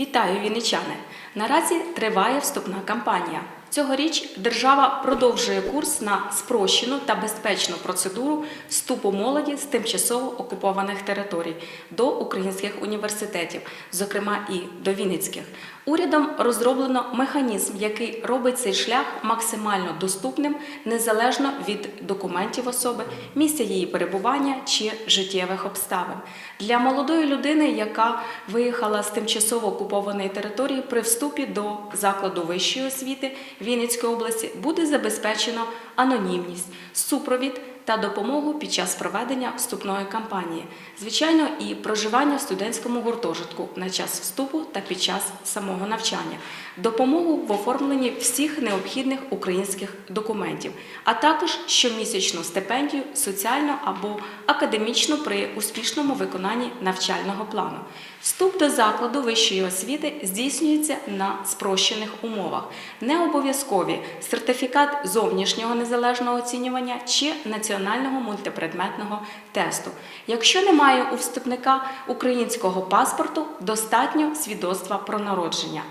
Вітаю, вінничани! Наразі триває вступна кампанія. Цьогоріч держава продовжує курс на спрощену та безпечну процедуру вступу молоді з тимчасово окупованих територій до українських університетів, зокрема і до Вінницьких. Урядом розроблено механізм, який робить цей шлях максимально доступним незалежно від документів особи, місця її перебування чи життєвих обставин. Для молодої людини, яка виїхала з тимчасово окупованої території при вступі до закладу вищої освіти Вінницької області, буде забезпечено анонімність, супровід та допомогу під час проведення вступної кампанії, звичайно, і проживання в студентському гуртожитку на час вступу та під час самого навчання, допомогу в оформленні всіх необхідних українських документів, а також щомісячну стипендію соціально або академічну при успішному виконанні навчального плану. Вступ до закладу вищої освіти здійснюється на спрощених умовах. Не обов'язкові сертифікат зовнішнього незалежного оцінювання чи національного мультипредметного тесту. Якщо немає у вступника українського паспорту, достатньо свідоцтва про народження.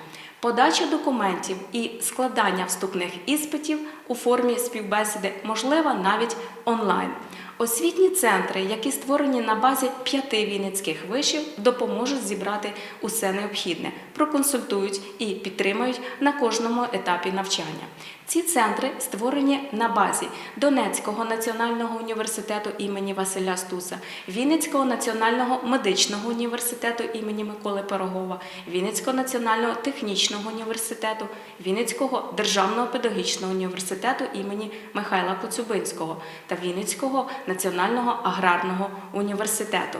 Подача документів і складання вступних іспитів у формі співбесіди можлива навіть онлайн. Освітні центри, які створені на базі п'яти вінницьких вишів, допоможуть зібрати усе необхідне, проконсультують і підтримують на кожному етапі навчання. Ці центри створені на базі Донецького національного університету імені Василя Стуса, Вінницького національного медичного університету імені Миколи Пирогова, Вінницького національного технічного університету, Вінницького державного педагогічного університету імені Михайла Коцюбинського та Вінницького національного аграрного університету.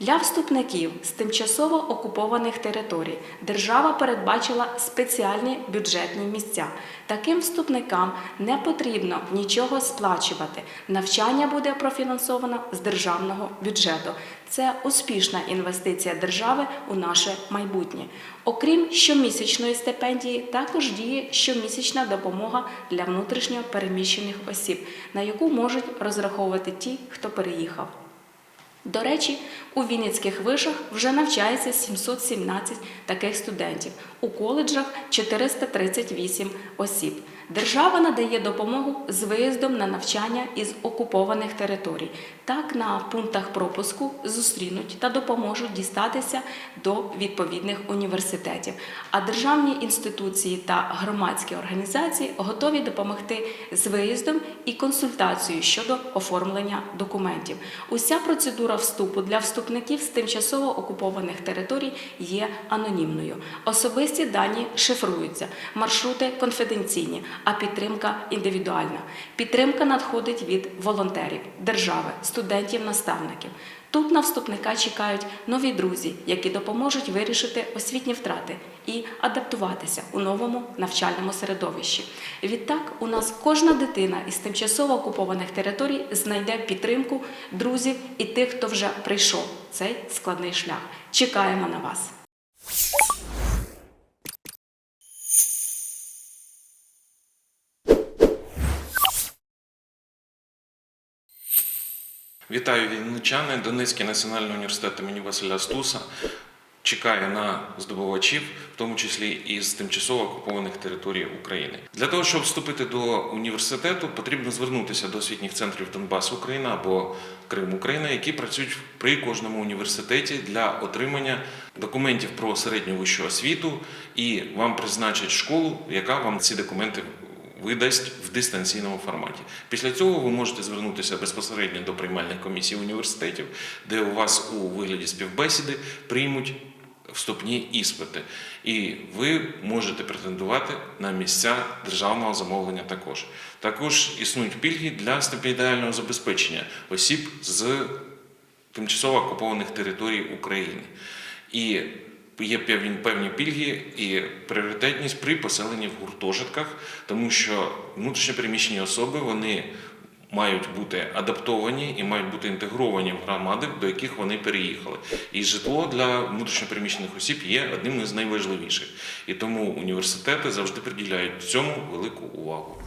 Для вступників з тимчасово окупованих територій держава передбачила спеціальні бюджетні місця. Таким вступникам не потрібно нічого сплачувати. Навчання буде профінансовано з державного бюджету. Це успішна інвестиція держави у наше майбутнє. Окрім щомісячної стипендії, також діє щомісячна допомога для внутрішньо переміщених осіб, на яку можуть розраховувати ті, хто переїхав. До речі, у Вінницьких вишах вже навчається 717 таких студентів, у коледжах 438 осіб. Держава надає допомогу з виїздом на навчання із окупованих територій. Так на пунктах пропуску зустрінуть та допоможуть дістатися до відповідних університетів. А державні інституції та громадські організації готові допомогти з виїздом і консультацією щодо оформлення документів. Уся процедура вступу для вступників з тимчасово окупованих територій є анонімною. Особисті дані шифруються, маршрути конфіденційні, а підтримка індивідуальна. Підтримка надходить від волонтерів, держави, студентів, наставників. Тут на вступника чекають нові друзі, які допоможуть вирішити освітні втрати і адаптуватися у новому навчальному середовищі. Відтак, у нас кожна дитина із тимчасово окупованих територій знайде підтримку друзів і тих, хто вже прийшов цей складний шлях. Чекаємо на вас. Вітаю вінничани. Донецький національний університет імені Василя Стуса чекає на здобувачів, в тому числі із тимчасово окупованих територій України. Для того, щоб вступити до університету, потрібно звернутися до освітніх центрів Донбас Україна або Крим Україна, які працюють при кожному університеті для отримання документів про середню вищу освіту, і вам призначать школу, яка вам ці документи видасть в дистанційному форматі. Після цього ви можете звернутися безпосередньо до приймальних комісій університетів, де у вас у вигляді співбесіди приймуть вступні іспити, і ви можете претендувати на місця державного замовлення також. Також існують пільги для стипендіального забезпечення осіб з тимчасово окупованих територій України. І є певні певні пільги і пріоритетність при поселенні в гуртожитках, тому що внутрішньопереміщені особи вони мають бути адаптовані і мають бути інтегровані в громади, до яких вони переїхали. І житло для внутрішньопереміщених осіб є одним із найважливіших. І тому університети завжди приділяють цьому велику увагу.